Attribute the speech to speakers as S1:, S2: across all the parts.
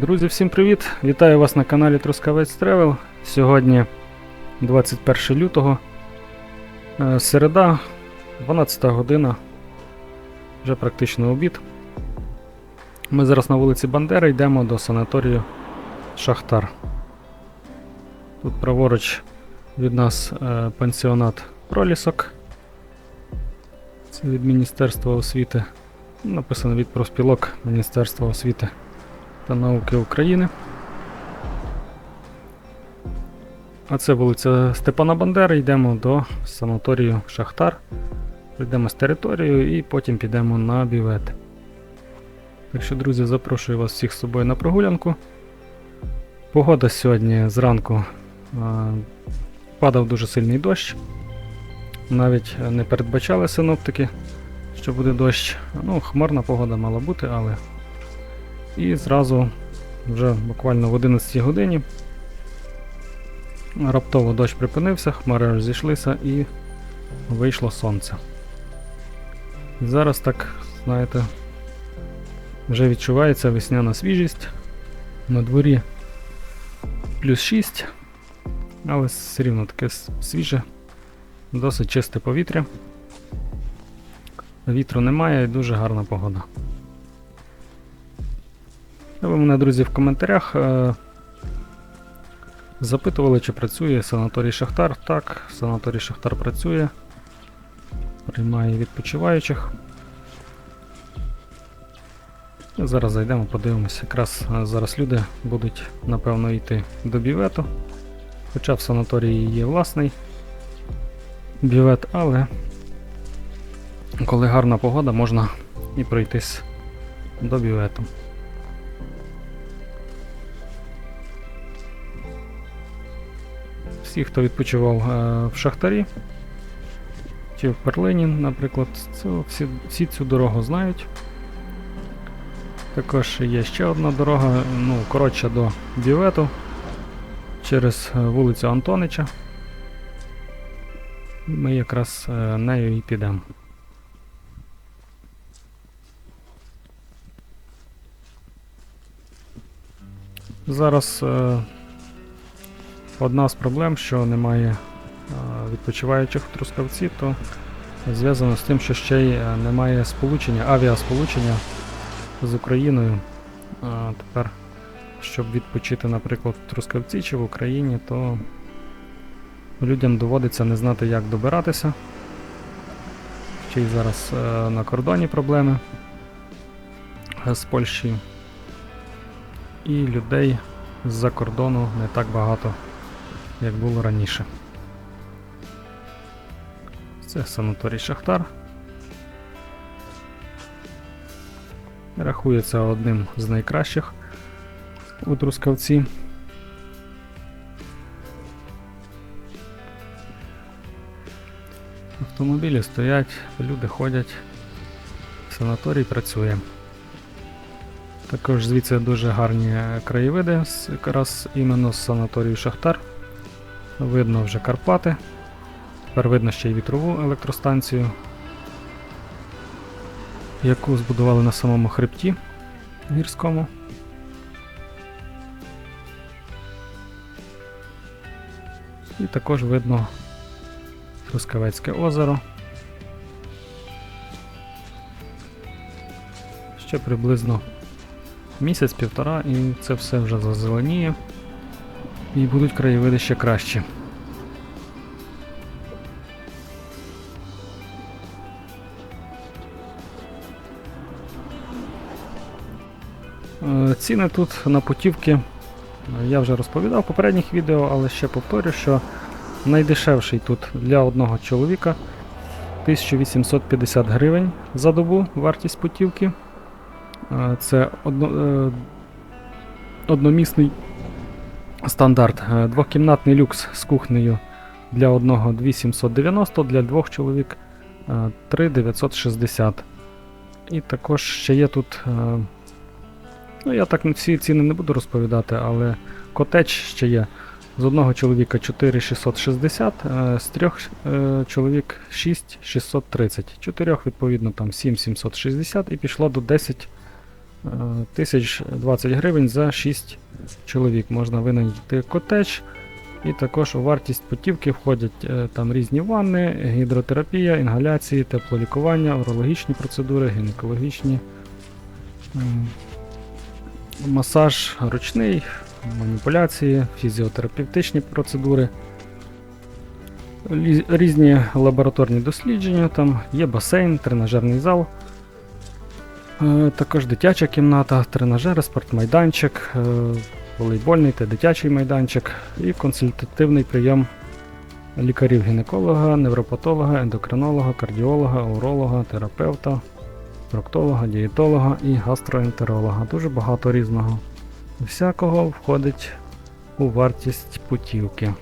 S1: Друзі, всім привіт! Вітаю вас на каналі Трускавець Тревел. Сьогодні 21 лютого. е, Середа, 12 година. Вже практично обід. Ми зараз на вулиці Бандери йдемо до санаторію Шахтар. Тут праворуч від нас е, пансіонат Пролісок. Це від Міністерства освіти. Написано від профспілок Міністерства освіти та науки України. А це вулиця Степана Бандери. Йдемо до санаторію Шахтар. Прийдемо з територією і потім підемо на бівет. Так що, друзі, запрошую вас всіх з собою на прогулянку. Погода сьогодні зранку а, падав дуже сильний дощ. Навіть не передбачали синоптики, що буде дощ. Ну, хмарна погода мала бути, але і зразу, вже буквально в 11 годині, раптово дощ припинився, хмари розійшлися і вийшло сонце. Зараз так, знаєте, вже відчувається весняна свіжість. На дворі плюс 6, але все рівно таке свіже, досить чисте повітря. Вітру немає і дуже гарна погода. Ви мене, друзі, в коментарях е, запитували, чи працює санаторій Шахтар. Так, санаторій Шахтар працює. Приймає відпочиваючих. І Зараз зайдемо, подивимося. Якраз е, зараз люди будуть, напевно, йти до бівету. Хоча в санаторії є власний бівет, але коли гарна погода, можна і пройтись до бівету. Всі, хто відпочивав е, в Шахтарі чи в Перлині, наприклад, це, всі, всі цю дорогу знають. Також є ще одна дорога, ну, коротша до Бівету через е, вулицю Антонича. І Ми якраз е, нею і підемо. Зараз Одна з проблем, що немає відпочиваючих в Трускавці, то зв'язано з тим, що ще й е, немає сполучення, авіасполучення з Україною. Тепер, щоб відпочити, наприклад, в Трускавці чи в Україні, то людям доводиться не знати, як добиратися. Ще й зараз е, на кордоні проблеми е, з Польщею. І людей з-за кордону не так багато як було раніше. Це санаторій Шахтар. Рахується одним з найкращих у Трускавці. Автомобілі стоять, люди ходять, санаторій працює. Також звідси дуже гарні краєвиди, якраз іменно з санаторію Шахтар. Видно вже Карпати. Тепер видно ще й вітрову електростанцію, яку збудували на самому хребті гірському. І також видно Трускавецьке озеро. Ще приблизно місяць-півтора і це все вже зазеленіє. І будуть краєвиди ще кращі. Е, Ціни тут на путівки е, я вже розповідав в попередніх відео, але ще повторю, що найдешевший тут для одного чоловіка 1850 гривень за добу вартість путівки. Е, Це одно, е, одномісний стандарт. Е, Двохкімнатний люкс з кухнею для одного 2790, для двох чоловік е, 3960. І також ще є тут. е, Ну, я так всі ціни не буду розповідати, але котедж ще є. З одного чоловіка 4660, е, з трьох е, чоловік 6630. Чотирьох, відповідно, там 7760 і пішло до 10 е, тисяч 20 гривень за 6 чоловік. Можна винайти котедж. І також у вартість путівки входять е, там різні ванни, гідротерапія, інгаляції, теплолікування, урологічні процедури, гінекологічні, масаж ручний, маніпуляції, фізіотерапевтичні процедури, різні лабораторні дослідження, там є басейн, тренажерний зал. Е, Також дитяча кімната, тренажери, спортмайданчик, е, волейбольний та дитячий майданчик і консультативний прийом лікарів-гінеколога, невропатолога, ендокринолога, кардіолога, уролога, терапевта, проктолога, дієтолога і гастроентеролога. Дуже багато різного. Всякого входить у вартість путівки.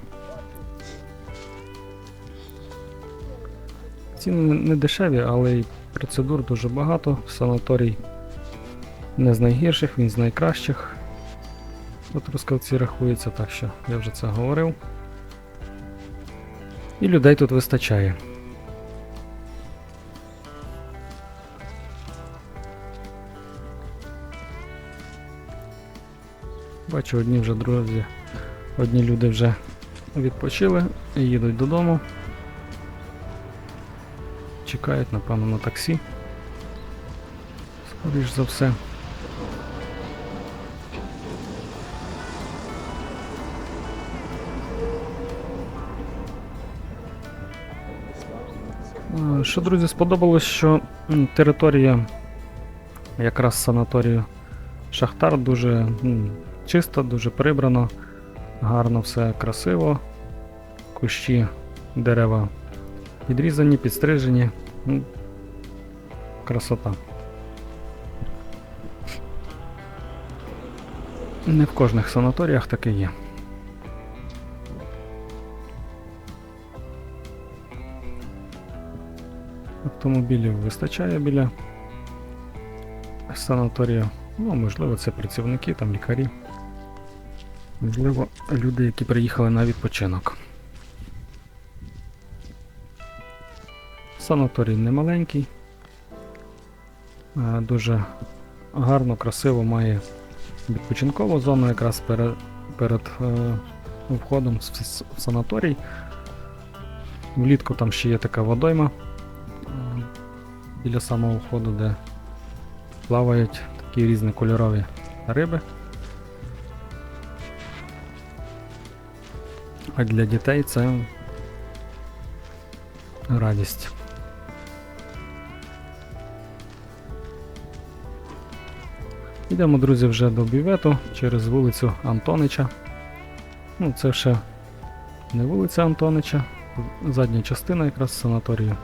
S1: Ціни не дешеві, але й процедур дуже багато. Санаторій не з найгірших, він з найкращих. От Трускавці рахується, так що я вже це говорив. І людей тут вистачає. Бачу, одні вже друзі, одні люди вже відпочили і їдуть додому. Чекають, напевно, на таксі. Скоріш за все. Що, друзі, сподобалось, що територія якраз санаторію Шахтар дуже чиста, дуже прибрано, гарно все красиво. Кущі, дерева підрізані, підстрижені. Ну, красота. Не в кожних санаторіях таке є. Автомобілів вистачає біля санаторію. Ну, можливо, це працівники, там лікарі. Можливо, люди, які приїхали на відпочинок. Санаторій немаленький. е, Дуже гарно, красиво має відпочинкову зону якраз перед, перед входом в санаторій. Влітку там ще є така водойма е, біля самого входу, де плавають такі різнокольорові риби. А для дітей це радість. Йдемо, друзі, вже до бювету через вулицю Антонича. Ну, це ще не вулиця Антонича, задня частина якраз санаторію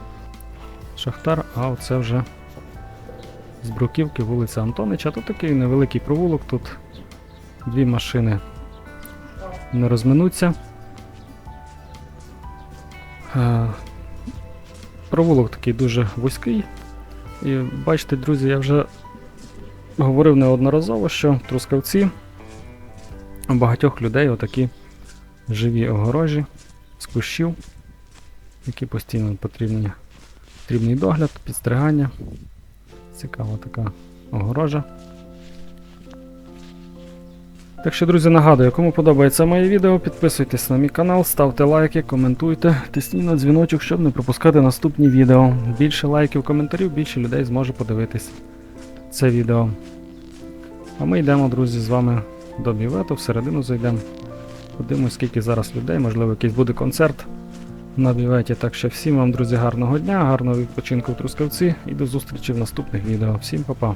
S1: Шахтар, а оце вже з Бруківки вулиця Антонича. Тут такий невеликий провулок, тут дві машини не розминуться. Е, Провулок такий дуже вузький. І бачите, друзі, я вже говорив неодноразово, що Трускавці у багатьох людей отакі живі огорожі з кущів, які постійно потрібні, потрібний догляд, підстригання. Цікава така огорожа. Так що, друзі, нагадую, кому подобається моє відео, підписуйтесь на мій канал, ставте лайки, коментуйте, тисніть на дзвіночок, щоб не пропускати наступні відео. Більше лайків, коментарів, більше людей зможе подивитись це відео. А ми йдемо, друзі, з вами до бівету, всередину зайдемо. Подивимось, скільки зараз людей, можливо, якийсь буде концерт на біветі. Так що всім вам, друзі, гарного дня, гарного відпочинку в Трускавці і до зустрічі в наступних відео. Всім па-па!